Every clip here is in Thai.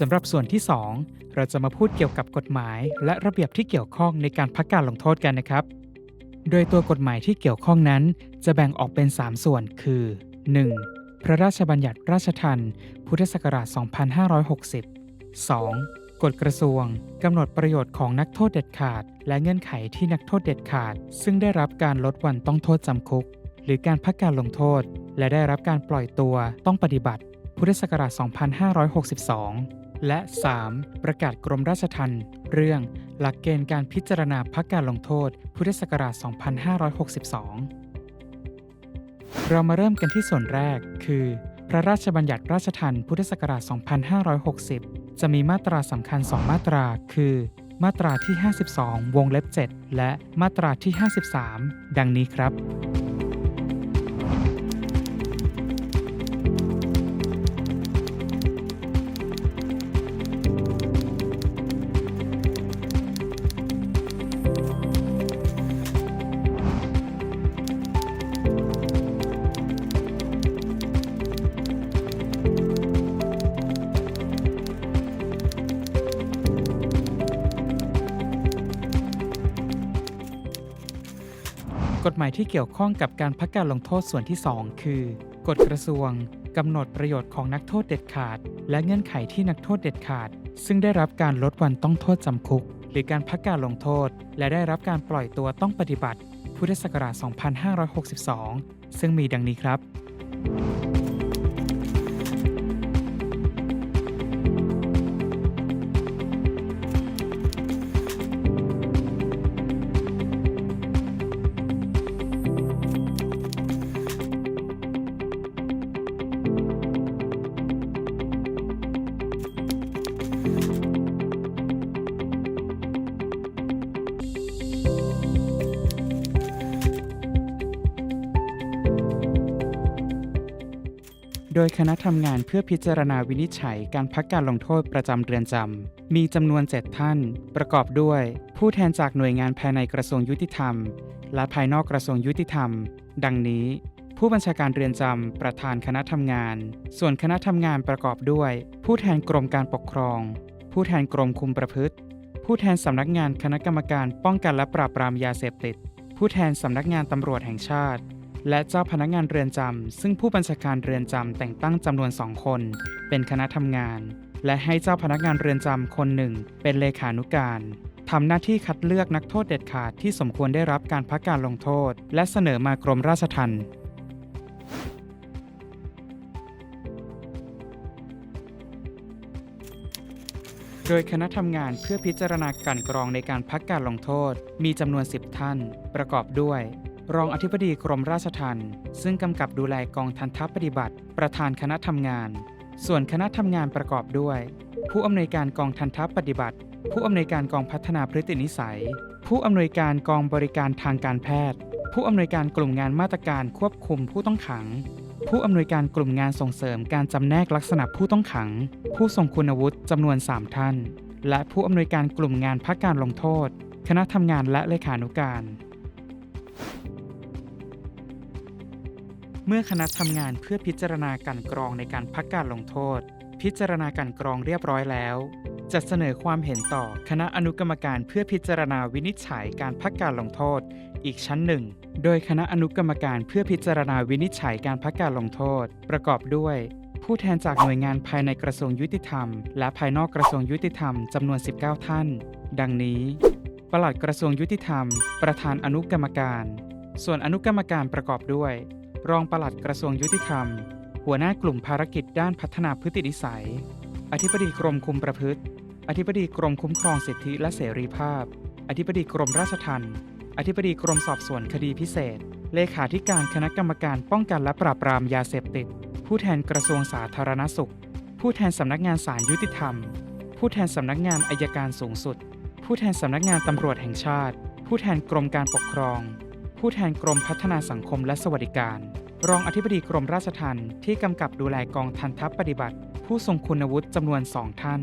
สำหรับส่วนที่ 2 เราจะมาพูดเกี่ยวกับกฎหมาย และระเบียบที่เกี่ยวข้องในการพักการลงโทษกันนะครับ โดยตัวกฎหมายที่เกี่ยวข้องนั้น จะแบ่งออกเป็น 3 ส่วนคือ 1. พระราชบัญญัติราชทัณฑ์พุทธศักราช 2560 2. กฎกระทรวงกำหนดประโยชน์ของนักโทษเด็ดขาด และเงื่อนไขที่นักโทษเด็ดขาด ซึ่งได้รับการลดวันต้องโทษจำคุก หรือการพักการลงโทษ และได้รับการปล่อยตัวต้องปฏิบัติพุทธศักราช 2562 และ 3. ประกาศกรมราชทัณฑ์เรื่องหลักเกณฑ์การพิจารณาพักการลงโทษ พุทธศักราช 2562 เรามาเริ่มกันที่ส่วนแรก คือ พระราชบัญญัติราชทัณฑ์พุทธศักราช 2560 จะมีมาตราสำคัญ 2 มาตรา คือ มาตราที่ 52 วงเล็บ 7 และมาตราที่ 53 ดังนี้ครับ กฎหมายที่เกี่ยวข้องกับการพักการลงโทษส่วนที่ 2 คือกฎกระทรวงกำหนดประโยชน์ของนักโทษเด็ดขาด และเงื่อนไขที่นักโทษเด็ดขาด ซึ่งได้รับการลดวันต้องโทษจำคุก หรือการพักการลงโทษ และได้รับการปล่อยตัวต้องปฏิบัติ พุทธศักราช 2562 ซึ่งมีดังนี้ครับ โดยคณะทำงานเพื่อพิจารณาวินิจฉัยการพักการลงโทษประจำเรือนจำ มีจำนวน 7 ท่าน ประกอบด้วย ผู้แทนจากหน่วยงานภายในกระทรวงยุติธรรม และภายนอกกระทรวงยุติธรรม ดังนี้ ผู้บัญชาการเรือนจำ ประธานคณะทำงาน ส่วนคณะทำงานประกอบด้วย ผู้แทนกรมการปกครอง ผู้แทนกรมคุมประพฤติ ผู้แทนสำนักงานคณะกรรมการป้องกันและปราบปรามยาเสพติด ผู้แทนสำนักงานตำรวจแห่งชาติ และเจ้าพนักงานเรือนจำซึ่งผู้บัญชาการเรือนจำแต่งตั้งจำนวนสองคน เป็นคณะทำงาน และให้เจ้าพนักงานเรือนจำคนหนึ่ง เป็นเลขานุการทำหน้าที่คัดเลือกนักโทษเด็ดขาดที่สมควรได้รับการพักการลงโทษ และเสนอมากรมราชทัณฑ์โดยคณะทำงานเพื่อพิจารณากลันกรองในการพักการลงโทษ มีจำนวน 10 ท่าน ประกอบด้วย รองอธิบดีกรมราชทัณฑ์ซึ่งกำกับดูแลกองทันทัพปฏิบัติ ประธานคณะทำงาน ส่วนคณะทำงานประกอบด้วย ผู้อำนวยการกองทันทัพปฏิบัติ ผู้อำนวยการกองพัฒนาพฤตินิสัย ผู้อำนวยการกองบริการทางการแพทย์ ผู้อำนวยการกลุ่มงานมาตรการควบคุมผู้ต้องขัง ผู้อำนวยการกลุ่มงานส่งเสริมการจำแนกลักษณะผู้ต้องขัง ผู้ทรงคุณวุฒิจำนวน 3 ท่าน และผู้อำนวยการกลุ่มงานพักการลงโทษ คณะทำงานและเลขานุการ เมื่อคณะทำงานเพื่อพิจารณาการกรองในการพักการลงโทษ พิจารณาการกรองเรียบร้อยแล้ว จะเสนอความเห็นต่อคณะอนุกรรมการเพื่อพิจารณาวินิจฉัยการพักการลงโทษ อีกชั้นหนึ่ง โดยคณะอนุกรรมการเพื่อพิจารณาวินิจฉัยการพักการลงโทษ ประกอบด้วย ผู้แทนจากหน่วยงานภายในกระทรวงยุติธรรม และภายนอกกระทรวงยุติธรรมจำนวน 19 ท่าน ดังนี้ ปลัดกระทรวงยุติธรรม ประธานอนุกรรมการ ส่วนอนุกรรมการประกอบด้วย รองปลัดกระทรวงยุติธรรม หัวหน้ากลุ่มภารกิจด้านพัฒนาพฤตินิสัย อธิบดีกรมคุมประพฤติ อธิบดีกรมคุ้มครองสิทธิและเสรีภาพ อธิบดีกรมราชทัณฑ์ อธิบดีกรมสอบสวนคดีพิเศษ เลขาธิการคณะกรรมการป้องกันและปราบปรามยาเสพติด ผู้แทนกระทรวงสาธารณสุข ผู้แทนสำนักงานศาลยุติธรรม ผู้แทนสำนักงานอายการสูงสุด ผู้แทนสำนักงานตำรวจแห่งชาติ ผู้แทนกรมการปกครอง ผู้แทนกรมพัฒนาสังคมและสวัสดิการ รองอธิบดีกรมราชทัณฑ์ที่กำกับดูแลกองทันทัพปฏิบัติ ผู้ทรงคุณวุฒิจำนวนสองท่าน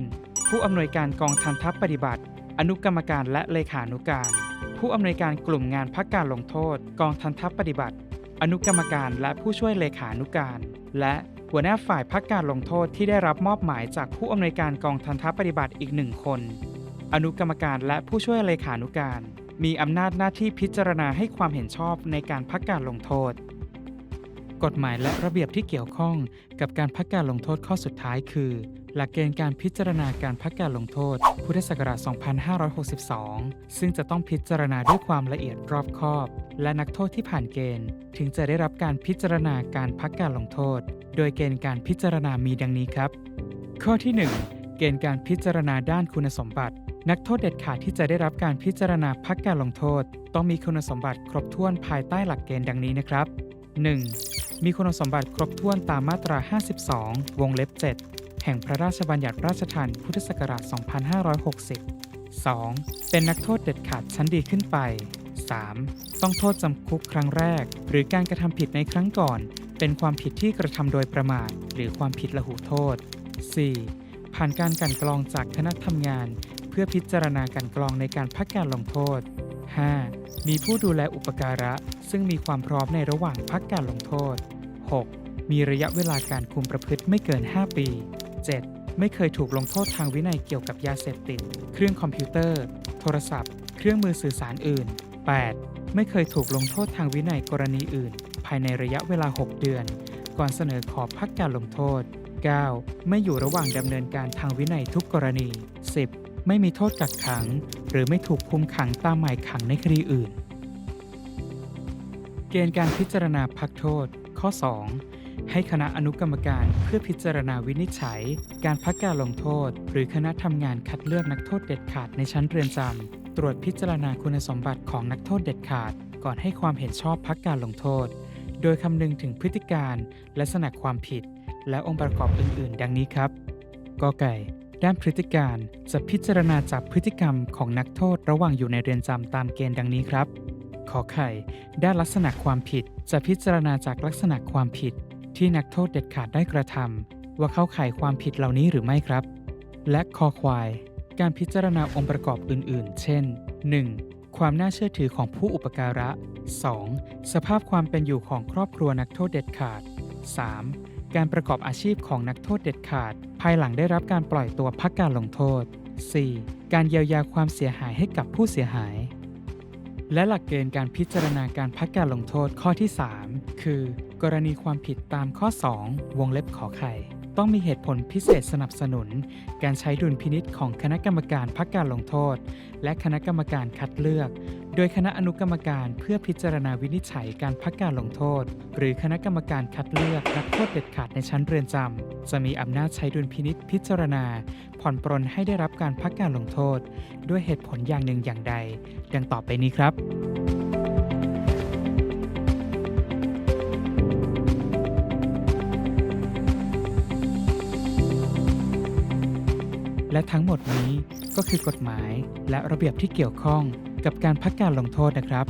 ผู้อำนวยการกองทันทัพปฏิบัติ อนุกรรมการและเลขานุการ ผู้อำนวยการกลุ่มงานพักการลงโทษ กองทันทัพปฏิบัติ อนุกรรมการและผู้ช่วยเลขานุการ และหัวหน้าฝ่ายพักการลงโทษที่ได้รับมอบหมายจากผู้อำนวยการกองทันทัพปฏิบัติอีกหนึ่งคน อนุกรรมการและผู้ช่วยเลขานุการ มีอำนาจหน้าที่พิจารณาให้ความเห็นชอบในการพักการลงโทษ กฎหมายและระเบียบที่เกี่ยวข้องกับการพักการลงโทษข้อสุดท้ายคือ หลักเกณฑ์การพิจารณาการพักการลงโทษ พุทธศักราช 2562 ซึ่งจะต้องพิจารณาด้วยความละเอียดรอบคอบ และนักโทษที่ผ่านเกณฑ์ ถึงจะได้รับการพิจารณาการพักการลงโทษ โดยเกณฑ์การพิจารณามีดังนี้ครับ ข้อที่ 1 เกณฑ์การพิจารณาด้านคุณสมบัติ นักโทษเด็ดขาดที่จะได้รับการพิจารณาพักการลงโทษ ต้องมีคุณสมบัติครบถ้วนภายใต้หลักเกณฑ์ดังนี้นะครับ 1. มีคุณสมบัติครบถ้วนตามมาตรา 52 วงเล็บ 7 แห่งพระราชบัญญัติราชทัณฑ์พุทธศักราช 2560 2. เป็นนักโทษเด็ดขาดชั้นดีขึ้นไป 3. ต้องโทษจำคุกครั้งแรก หรือการกระทำผิดในครั้งก่อน เป็นความผิดที่กระทำโดยประมาทหรือความผิดละหูโทษ 4. ผ่านการกันกรองจากคณะทำงาน พื่อพิจารณาการกรองในการพักการลงโทษ 5. มีผู้ดูแลอุปการะ ซึ่งมีความพร้อมในระหว่างพักการลงโทษ 6. มีระยะเวลาการคุมประพฤติไม่เกิน 5 ปี 7. ไม่เคยถูกลงโทษทางวินัยเกี่ยวกับยาเสพติด เครื่องคอมพิวเตอร์ โทรศัพท์ เครื่องมือสื่อสารอื่น 8. ไม่เคยถูกลงโทษทางวินัยกรณีอื่น ภายในระยะเวลา 6 เดือน ก่อนเสนอขอพักการลงโทษ 9. ไม่อยู่ระหว่างดำเนินการทางวินัยทุกกรณี 10. ไม่มีโทษกักขัง หรือไม่ถูกคุมขังตามหมายขังในคดีอื่น เกณฑ์การพิจารณาพักโทษ ข้อ 2 ให้คณะอนุกรรมการเพื่อพิจารณาวินิจฉัย การพักการลงโทษ หรือคณะทำงานคัดเลือกนักโทษเด็ดขาดในชั้นเรือนจำตรวจพิจารณาคุณสมบัติของนักโทษเด็ดขาด ก่อนให้ความเห็นชอบพักการลงโทษ โดยคำนึงถึงพฤติการและลักษณะความผิด และองค์ประกอบอื่น ๆ ดังนี้ครับกอไก่ ด้านพฤติการจะพิจารณาจากพฤติกรรมของนักโทษระหว่างอยู่ในเรือนจำตามเกณฑ์ดังนี้ครับ ขอไข่ ด้านลักษณะความผิดจะพิจารณาจากลักษณะความผิด ที่นักโทษเด็ดขาดได้กระทำว่าเข้าข่ายความผิดเหล่านี้หรือไม่ครับ และคอควาย การพิจารณาองค์ประกอบอื่น ๆ เช่น 1. ความน่าเชื่อถือของผู้อุปการะ 2. สภาพความเป็นอยู่ของครอบครัวนักโทษเด็ดขาด 3. การประกอบอาชีพของนักโทษเด็ดขาดายหลังได้รับการปล่อยตัวพักการลงโทษ 4. การเยียวยาความเสียหายให้กับผู้เสียหาย และหลักเกณฑ์การพิจารณาการพักการลงโทษข้อที่ 3 คือ กรณีความผิดตามข้อ 2 วงเล็บขอไข่ ต้องมีเหตุผลพิเศษสนับสนุน การใช้ดุลพินิษของคณะกรรมการพักการลงโทษ และคณะกรรมการคัดเลือก โดยคณะอนุกรรมการเพื่อพิจารณาวินิจฉัยการพักการลงโทษ หรือคณะกรรมการคัดเลือกนักโทษเด็ดขาดในชั้นเรือนจำจะมีอำนาจใช้ดุลพินิษพิจารณา ผ่อนปรนให้ได้รับการพักการลงโทษ ด้วยเหตุผลอย่างหนึ่งอย่างใด ดังต่อไปนี้ครับ และทั้งหมดนี้ก็คือกฎหมายและระเบียบที่เกี่ยวข้องกับการพักการลงโทษนะครับ